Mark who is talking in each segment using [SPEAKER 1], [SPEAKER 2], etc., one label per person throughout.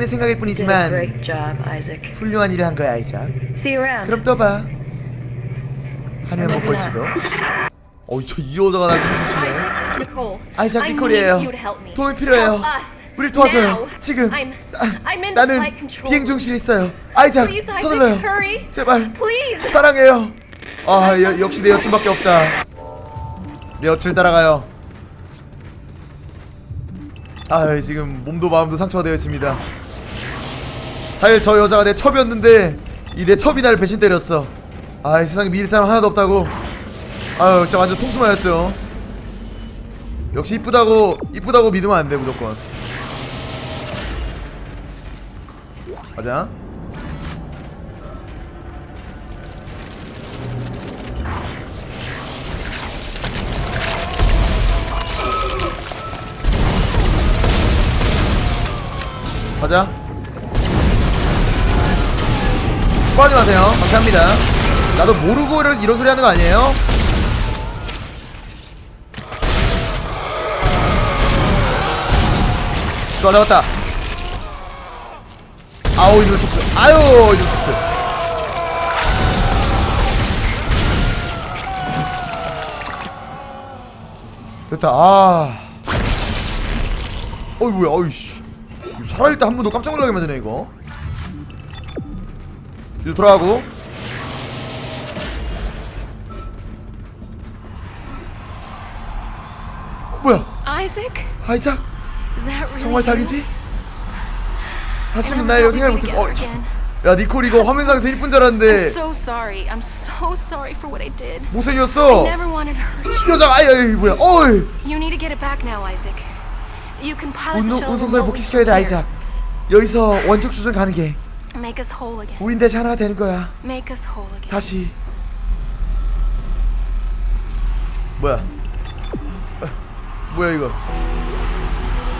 [SPEAKER 1] 때문에 생각일 뿐이지만. 훌륭한 일을 한 거야 아이작. 그럼 또봐 아니면 못 볼지도 어이 저이 여자가 나
[SPEAKER 2] Nicole.
[SPEAKER 1] 아이작 니콜이에요. 도움이 필요해요. 우리 도와줘요. 지금 나는
[SPEAKER 2] flight control.
[SPEAKER 1] 비행 중실에 있어요 아이작 서둘러요. 제발. 사랑해요 아 여, 역시 내 여친밖에 없다 내 여친을 따라가요 아 지금 몸도 마음도 상처가 되어 있습니다 사실 저 여자가 내 첩이었는데 이 내 첩이 나를 배신 때렸어. 아 세상에 믿을 사람 하나도 없다고. 아유 진짜 완전 통수 맞았죠. 역시 이쁘다고 이쁘다고 믿으면 안 돼 무조건. 가자. 가자 스파하지 마세요. 감사합니다. 나도 모르고 이런, 이런 소리 하는 거 아니에요? 좋아 잡았다. 아우 이거 촉수 아유 이거 촉수 됐다. 아. 어이 뭐야. 어이씨. 이거 살아있을 때한번더 깜짝 놀라게 만드네 이거 이제 돌아가고 뭐야
[SPEAKER 3] Isaac?
[SPEAKER 1] 아이작
[SPEAKER 3] Is that really
[SPEAKER 1] 정말? 자기지?
[SPEAKER 3] And I'm
[SPEAKER 1] 날 이거 생각 못했어 어,
[SPEAKER 3] again.
[SPEAKER 1] 야 니콜 이거 화면상에서 이쁜 줄 알았는데
[SPEAKER 3] I'm so sorry. I'm so sorry for what I did.
[SPEAKER 1] 못생겼어
[SPEAKER 3] Never wanted to hurt you.
[SPEAKER 1] 이 여자 아이 아이 뭐야 어이
[SPEAKER 3] You need to get it back now, Isaac. You can pilot the
[SPEAKER 1] 운동
[SPEAKER 3] shuttle
[SPEAKER 1] 운송선을
[SPEAKER 3] remotely
[SPEAKER 1] 복귀시켜야 돼
[SPEAKER 3] from here.
[SPEAKER 1] 아이작 여기서 원격 조준 가능해
[SPEAKER 3] Make us whole again.
[SPEAKER 1] 우린 다시 하나가 되는 거야.
[SPEAKER 3] Make us whole again.
[SPEAKER 1] 다시. 뭐야? 어, 뭐야 이거?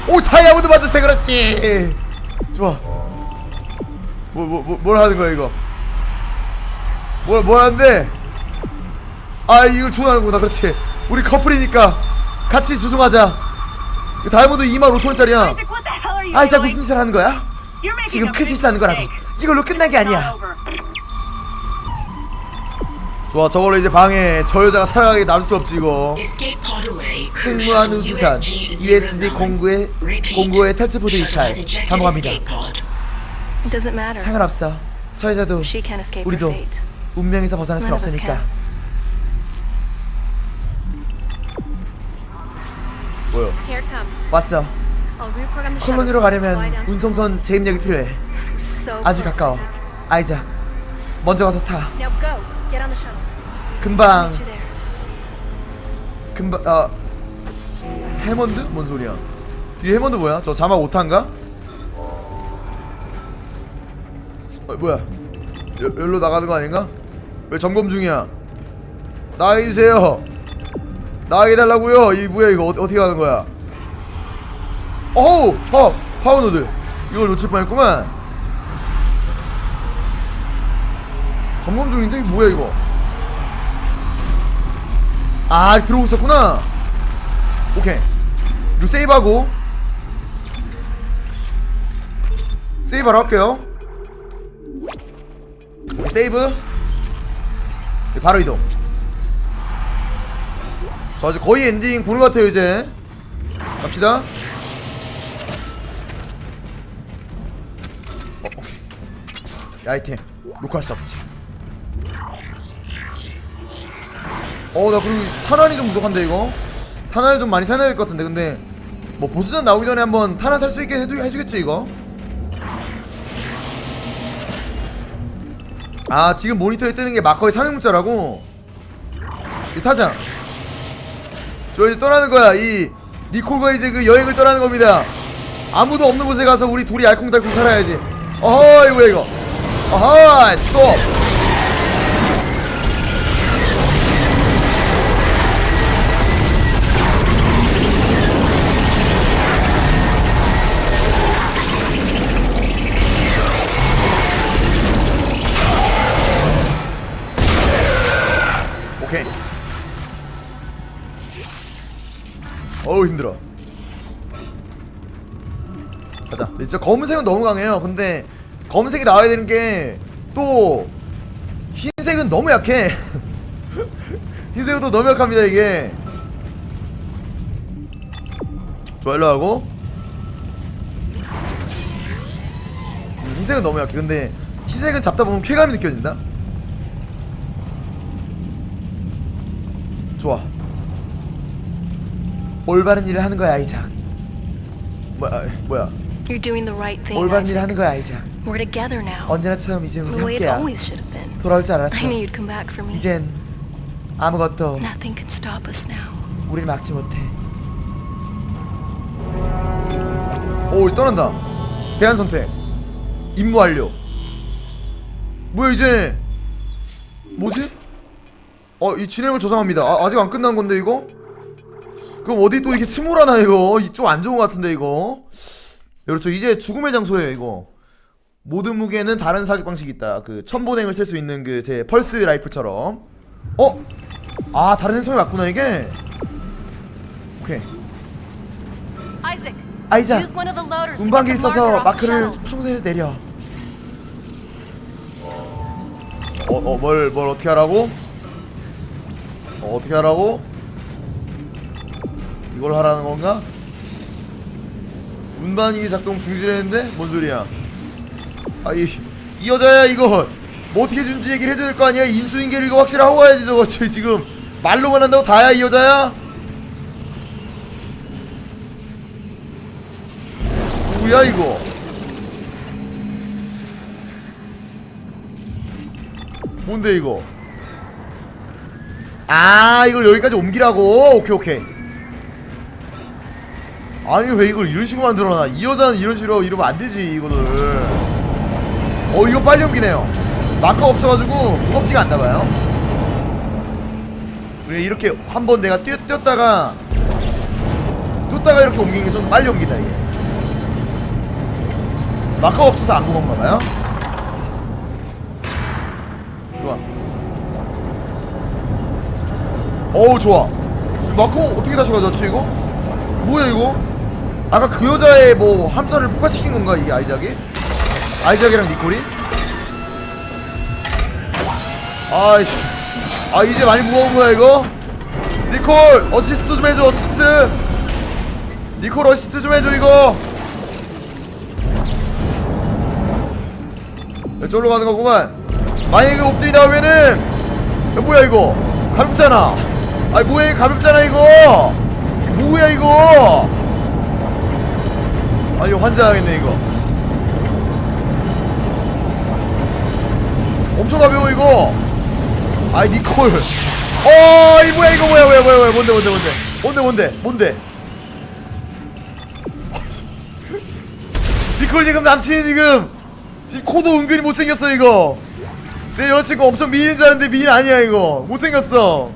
[SPEAKER 1] 오 다이아몬드 받으세 그렇지! 좋아. 뭐 뭐 뭐 뭘 하는 거야 이거? 뭘, 뭘 하는데? 아 이걸 좋아하는구나 그렇지. 우리 커플이니까 같이 조종하자. 이거 다이아몬드 25,000원짜리야.
[SPEAKER 2] Isaac, what the hell are you
[SPEAKER 1] 아 진짜
[SPEAKER 2] doing?
[SPEAKER 1] 무슨 짓을 하는 거야? 지금 큰 실수하는 거라고. 이걸로 끝난 게 아니야. 좋아 저걸로 이제 방에 저 여자가 살아가게 놔둘 수 없지 이거. 승무한 우주선 ESG 공구의 공구의 탈출 포드 이탈 감호합니다.
[SPEAKER 3] It doesn't matter.
[SPEAKER 1] 상관없어. 저 여자도
[SPEAKER 3] She can't escape her
[SPEAKER 1] 우리도
[SPEAKER 3] fate.
[SPEAKER 1] 운명에서 벗어날 수
[SPEAKER 3] None of us
[SPEAKER 1] 없으니까. 뭐요?
[SPEAKER 3] Here it comes.
[SPEAKER 1] 왔어.
[SPEAKER 3] I'll reprogram the
[SPEAKER 1] 콜로니로
[SPEAKER 3] shuttle fly
[SPEAKER 1] 가려면
[SPEAKER 3] down to
[SPEAKER 1] 운송선 재입력이 필요해. 아주 가까워. 아이작. 먼저 가서 타. 금방. 금방 아 해먼드? 뭔 소리야? 뒤에 해먼드 뭐야? 저 자막 오타인가? 어, 뭐야? 여, 여기로 나가는 거 아닌가? 왜 점검 중이야? 나가게 해주세요. 나가게 해달라고요. 이 뭐야 이거 어, 어떻게 가는 거야? 어우, 파 파워노드. 이걸 놓칠 뻔했구만. 점검 중인데? 이게 뭐야 이거? 아 들어오고 있었구나. 오케이. 이거 세이브하고. 세이브하러 할게요. 세이브. 네, 바로 이동. 자 이제 거의 엔딩 보는 것 같아요 이제. 갑시다. 어. 이. 아이템 녹화할 수 없지 어나 그리고 탄환이 좀 부족한데 이거? 탄환을 좀 많이 사놔야 될 것 같은데 근데 뭐 보스전 나오기 전에 한번 탄환 살 수 있게 해주, 해주겠지 이거? 아 지금 모니터에 뜨는 게 마커의 상용문자라고? 이 타자. 저 이제 떠나는 거야 이 니콜과 이제 그 여행을 떠나는 겁니다. 아무도 없는 곳에 가서 우리 둘이 알콩달콩 살아야지. 어허이 뭐야 이거? 어허이 스톱 어우 힘들어. 근데 진짜 검은색은 너무 강해요. 근데 검은색이 나와야 되는 게 또 흰색은 너무 약해. 흰색은 또 너무 약합니다 이게. 좋아 일로 하고. 음, 흰색은 너무 약해. 근데 흰색은 잡다 보면 쾌감이 느껴진다. 좋아 올바른 일을 하는 거야 아이작 뭐야 뭐야
[SPEAKER 3] You're doing the right thing,
[SPEAKER 1] 올바른
[SPEAKER 3] Isaac.
[SPEAKER 1] 일을 하는 거야 아이작
[SPEAKER 3] We're together now.
[SPEAKER 1] 언제나처럼 이제 우리
[SPEAKER 3] The way it
[SPEAKER 1] 함께야
[SPEAKER 3] always should have been.
[SPEAKER 1] 돌아올 줄 알았어
[SPEAKER 3] I knew you'd come back for me.
[SPEAKER 1] 이젠 아무것도
[SPEAKER 3] Nothing can stop us now.
[SPEAKER 1] 우리를 막지 못해 오 떠난다 대안 선택 임무 완료 뭐야 이제 뭐지? 어 이 진행을 저장합니다 아, 아직 안 끝난 건데 이거? 그럼 어디 또 이렇게 침몰하나 이거? 좀 안 좋은 것 같은데 이거? 그렇죠. 이제 죽음의 장소예요 이거. 모든 무게는 다른 사격 방식이 있다. 그 천보냉을 쓸 수 있는 그 제 펄스 라이플처럼. 어? 아 다른 행성이 맞구나 이게? 오케이. 아이자 운반기를 써서 마크를. 풍선에 내려. 어어뭘 뭘 어떻게 하라고? 어, 어떻게 하라고? 이걸 하라는 건가? 운반기 작동 중지했는데 뭔 소리야? 아이 이 여자야 이거 뭐 어떻게 준지 얘기를 해줘야 될 거 아니야 인수인계를 이거 확실히 하고 가야지 저거 지- 지금 말로만 한다고 다야 이 여자야? 뭐야 이거? 뭔데 이거? 아 이걸 여기까지 옮기라고? 오케이 오케이 아니 왜 이걸 이런 식으로 만들어놔? 이 여자는 이런 식으로 이러면 안 되지 이거를. 어 이거 빨리 옮기네요. 마커 없어가지고 무겁지가 않나봐요. 그래 이렇게 한 번 내가 뛰, 뛰었다가 뛰었다가 이렇게 옮기는 게 좀 빨리 옮긴다 이게. 마커 없어서 안 무겁나봐요? 좋아. 어우 좋아. 마커 어떻게 다시 가졌지 이거? 뭐야 이거? 아까 그 여자의 뭐 함선을 폭파시킨 건가 이게 아이작이? 아이작이랑 니콜이? 아이씨. 아 이제 많이 무거운 거야 이거? 니콜 어시스트 좀 해줘 어시스트. 니콜 어시스트 좀 해줘 이거. 이쪽으로 가는 거구만. 만약에 옵들이 나오면은 야, 뭐야 이거? 가볍잖아. 아니 뭐야 가볍잖아 이거. 뭐야 이거 아 이거 환장하겠네 이거. 엄청 가벼워 이거. 아이 니콜. 어 이 뭐야 이거 뭐야 뭐야 뭐야 뭐야 뭔데 뭔데 뭔데? 뭔데 뭔데 뭔데? 니콜 지금 남친이 지금 지금 코도 은근히 못생겼어 이거. 내 여자친구 엄청 미인 줄 알았는데 미인 아니야 이거. 못생겼어.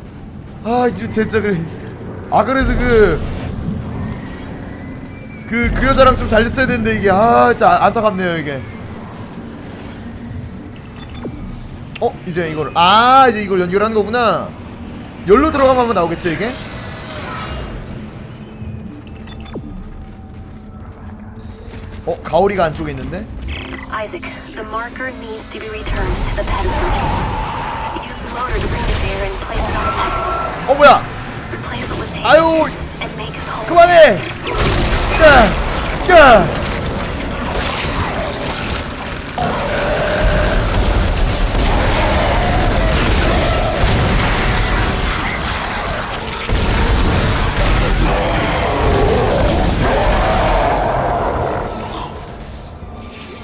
[SPEAKER 1] 아 이거 진짜 그래. 아 그래서 그 그, 그 여자랑 좀잘 됐어야 되는데 이게 아 진짜 아- 안타깝네요 이게 어 이제 이걸 아 이제 이걸 연결하는 거구나 열로 들어가면 한번 나오겠죠 이게 어 가오리가 안쪽에 있는데
[SPEAKER 2] Isaac, the marker needs to be returned to the pedestal. Use the loader to bring it there and place it on the pedestal.
[SPEAKER 1] 어 뭐야
[SPEAKER 2] Replace it with tape
[SPEAKER 1] 아유
[SPEAKER 2] and make it whole.
[SPEAKER 1] 그만해 야, 야.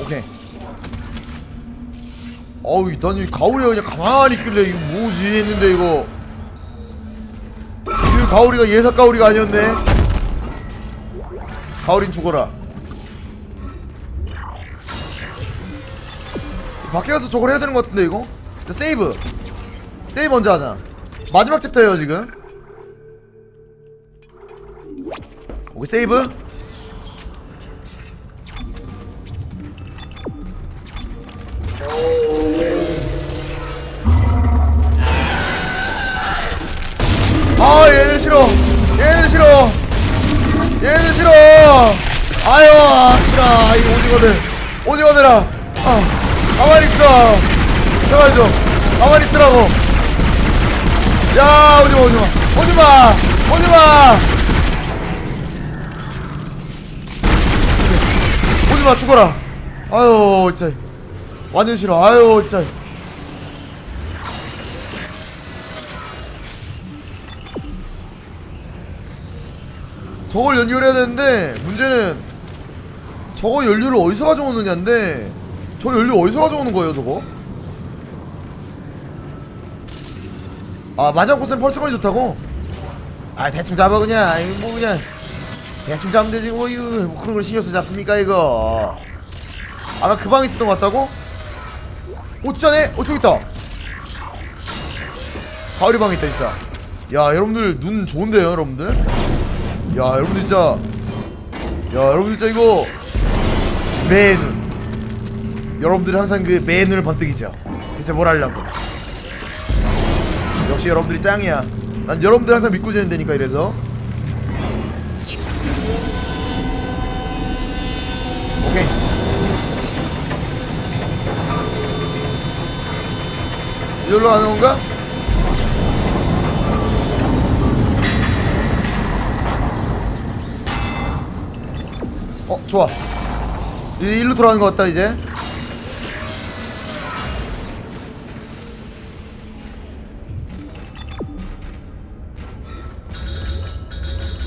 [SPEAKER 1] 오케이. 어우, 난이 가오리가 그냥 가만히 있길래 이거 뭐지 했는데 이거. 이 가오리가 예사 가오리가 아니었네. 가오린 죽어라. 밖에 가서 저걸 해야 되는 것 같은데 이거? 자, 세이브. 세이브 먼저 하자. 마지막 챕터예요 지금. 오케이 세이브. 아 얘들 싫어. 얘들 싫어. 얘들 싫어. 아유 싫어 이 오징어들. 오징어들아. 아 가만히 있어. 제발 좀. 가만히 있으라고. 야 오지마 오지마 오지마 오지마 오지마 죽어라. 아유 진짜. 완전 싫어. 아유 진짜. 저걸 연결해야 되는데 문제는 저거 연료를 어디서 가져오느냐인데 저 연료 어디서 가져오는 거예요 저거? 아 마장꽃은 펄스건이 좋다고? 아 대충 잡아 그냥 아이 뭐 그냥 대충 잡으면 되지 뭐 이거 뭐 그런 걸 신경 써 잡습니까 이거 아까 그 방에 있었던 것 같다고? 오 진짜네? 어 저기 있다 가을이 방에 있다 진짜 야 여러분들 눈 좋은데요 여러분들? 야 여러분들 진짜 야 여러분들 진짜 이거 매눈. 여러분들이 항상 그 매눈을 번뜩이죠. 대체 뭘 하려고? 역시 여러분들이 짱이야. 난 여러분들 항상 믿고 지낸다니까 이래서. 오케이. 이리로 가는 건가? 어 좋아 이- 일로 돌아가는 것 같다 이제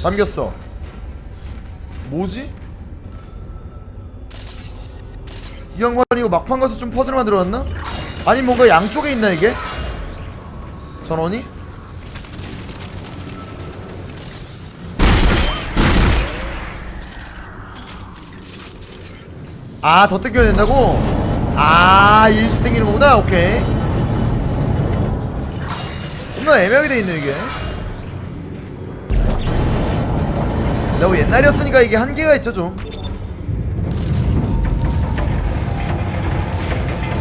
[SPEAKER 1] 잠겼어 뭐지? 이 양반이 이거 막판 가서 좀 퍼즐 만들어놨나? 아니 뭔가 양쪽에 있나 이게? 전원이? 아, 더 땡겨야 된다고? 아, 일시 땡기는 거구나. 오케이. 겁나 애매하게 돼 있네, 이게. 너무 옛날이었으니까 이게 한계가 있죠, 좀.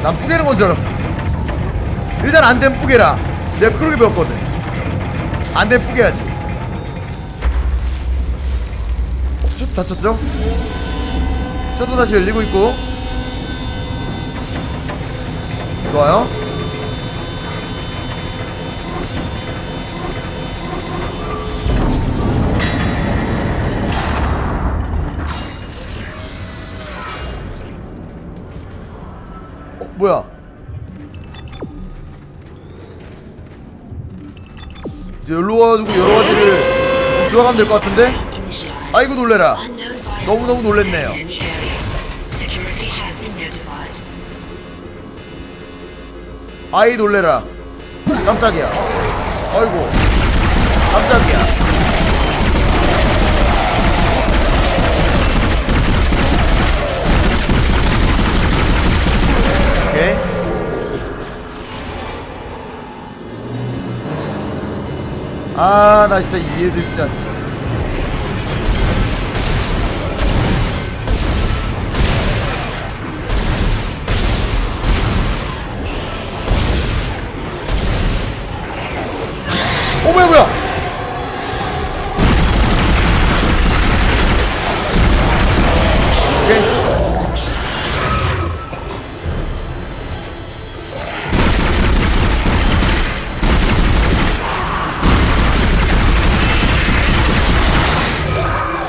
[SPEAKER 1] 난 뿌개는 건 줄 알았어. 일단 안 된 뿌개라. 내가 그렇게 배웠거든. 안 된 뿌개야지. 어, 슛 다쳤죠? 셔도 다시 열리고 있고. 좋아요. 어 뭐야? 이제 여기로 와가지고 여러가지를 주워가면 될 것 같은데? 아이고 놀래라. 너무너무 놀랬네요 아이 놀래라. 깜짝이야. 아이고. 깜짝이야. 오케이. 아나 진짜 이 애들 진짜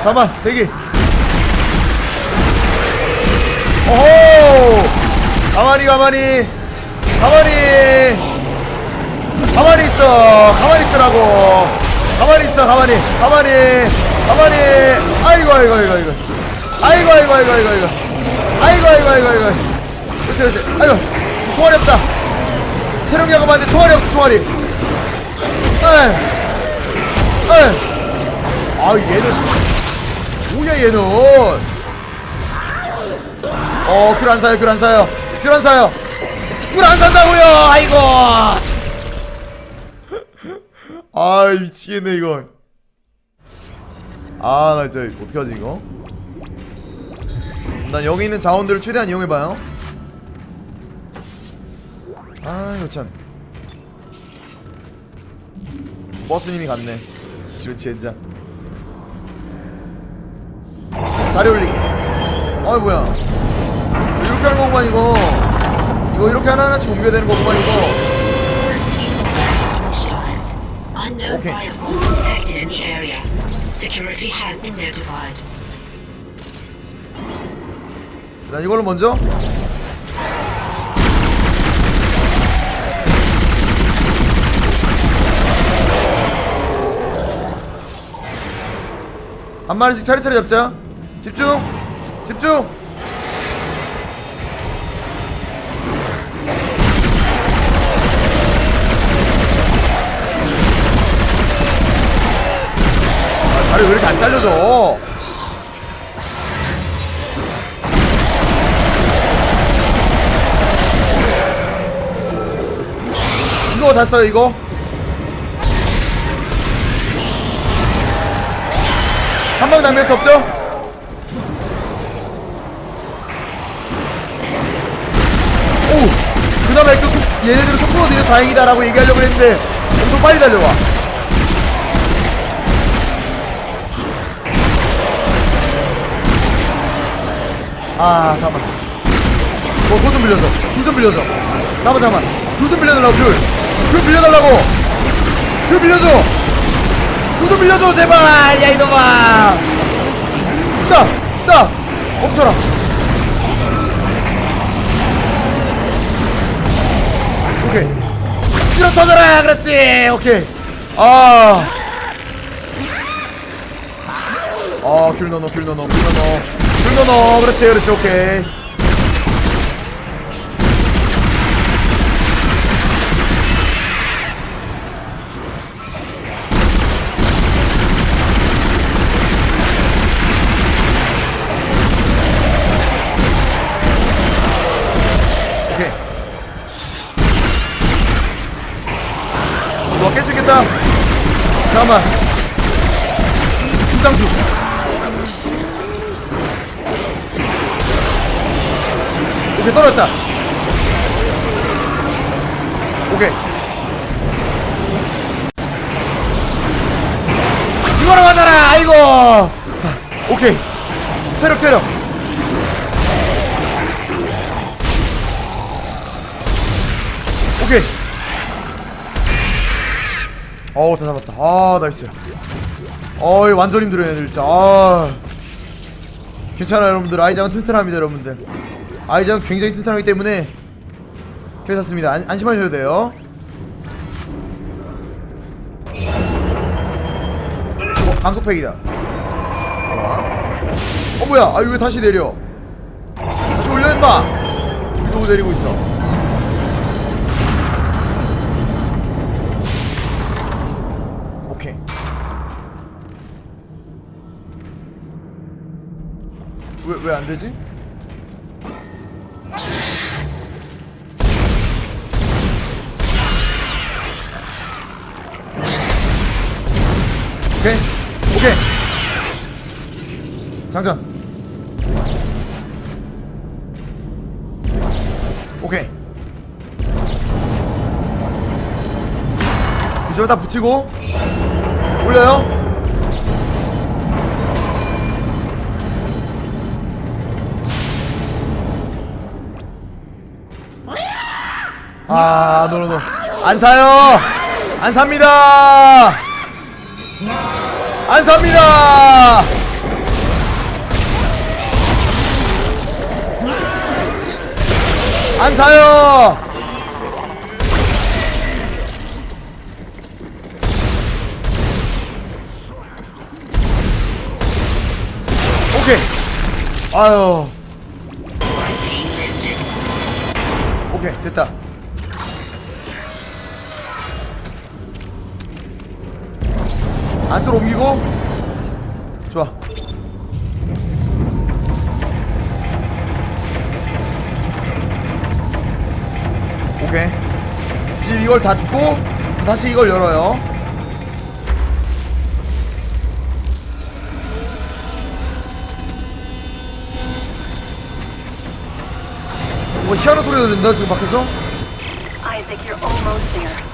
[SPEAKER 1] 잠깐만 대기. 오호! 가만히 가만히. 가만히. 가만히 있어. 가만히 있으라고. 가만히 있어 가만히. 가만히. 가만히. 아이고 아이고 아이고 아이고. 아이고 아이고 아이고 아이고 아이고. 아이고 아이고 아이고 아이고. 그렇지 그렇지. 아이고 총알이 없다. 체력이 약간만데 총알이 없어 총알이. 에이 에이 아 얘는 뭐야 얘는? 어 귤 안 사요 귤 안 사요. 귤 안 사요. 귤 안 산다고요 아이고. 아 미치겠네 이거 아나 진짜 어떡하지 이거? 난 여기 있는 자원들을 최대한 이용해봐요. 아 이거 참. 버스님이 갔네. 지금 젠장 다리 올리기 아이 뭐야 이렇게 하는 거구만 이거 이거 이렇게 하나하나씩 옮겨야 되는 거구만 이거
[SPEAKER 4] notified.
[SPEAKER 1] 자 이걸로 먼저 한 마리씩 차례차례 잡자 집중! 집중! 아, 다리 왜 이렇게 안 잘려져? 이거 다 써요 이거? 한 방에 낭비할 수 없죠? 그나마 또 속- 얘네들은 속도가 느려 다행이다라고 얘기하려고 했는데 엄청 빨리 달려와 아 잠깐만 어, 소좀 빌려줘. 귤좀 빌려줘. 잠깐만, 잠깐만. 귤좀 빌려달라고, 귤. 귤 빌려달라고. 귤 빌려줘. 귤좀 빌려줘, 제발. 야, 이놈아. 스탑, 스탑. 멈춰라. 밀어 터져라. 그렇지. 오케이. 아. 아, 귤 넣어, 귤 넣어, 귤 넣어. 귤 넣어. 그렇지, 그렇지. 오케이. 있겠다. 잠깐만. 김장수. 오케이, 떨어졌다. 오케이. 이거로 맞아라! 아이고! 오케이. 체력, 체력. 오케이. 어우 다 잡았다. 아 나이스. 어이 완전 힘들어요 얘들 진짜. 아 괜찮아요 여러분들. 아이장은 튼튼합니다 여러분들. 아이장은 굉장히 튼튼하기 때문에 괜찮습니다. 안, 안심하셔도 돼요. 어 강속팩이다. 어 뭐야? 아 이거 왜 다시 내려? 다시 올려 임마. 이거 내리고 있어. 왜왜안 되지? 오케이. 오케이. 장전. 오케이. 이쪽에 다 붙이고 올려요. 아, 노노노. 안 사요. 안 삽니다. 안 삽니다. 안 사요. 오케이. 아유. 오케이 됐다. 안쪽으로 옮기고 좋아. 오케이. 지금 이걸 닫고 다시 이걸 열어요. 뭐 희한한 소리가 들린다 지금 밖에서?
[SPEAKER 2] Isaac, you're almost there.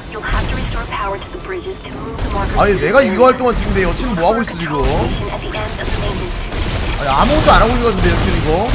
[SPEAKER 1] 아니 내가 이거 할 동안 지금 내 여친 뭐 하고 있어 지금? 아니, 아무것도 안 하고 있는 것 같은데요 지금 이거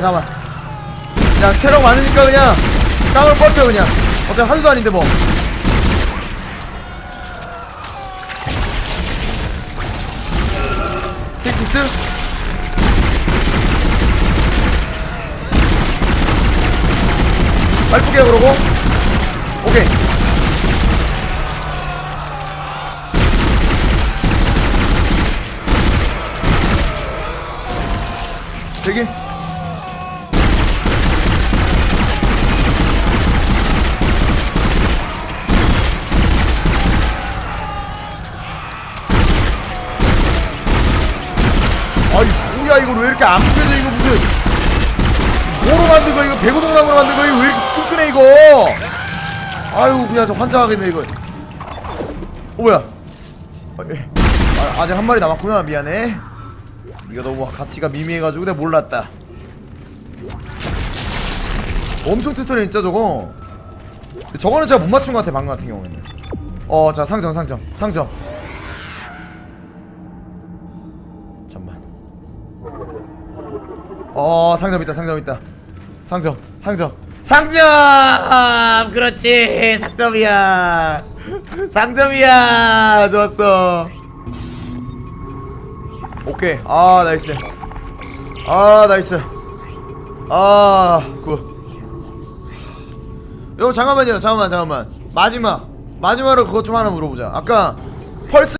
[SPEAKER 1] 야 잠깐만. 야 체력 많으니까 그냥 땅을 뻗쳐 그냥. 어차피 하루도 아닌데 뭐. 스틱시스? 빨쁘게 그러고? 오케이 안 풀려져 이거 무슨 뭐로 만든 거 이거 배구동나무로 만든 거 이거 왜 이렇게 끈끈해 이거? 아유 그냥 저 환장하겠네 이거. 어 뭐야? 아, 예. 아, 아직 한 마리 남았구나 미안해. 이거 너무 가치가 미미해가지고 내가 몰랐다. 엄청 튼튼해 진짜 저거. 저거는 제가 못 맞춘 것 같아 방금 같은 경우에는. 어자 상점 상점 상점 어 상점 있다 상점 있다. 상점 상점. 상점! 그렇지 상점이야. 상점이야. 좋았어. 오케이. 아 나이스. 아 나이스. 아굿. 요 잠깐만요. 잠깐만 잠깐만. 마지막. 마지막으로 그것 좀 하나 물어보자. 아까 펄스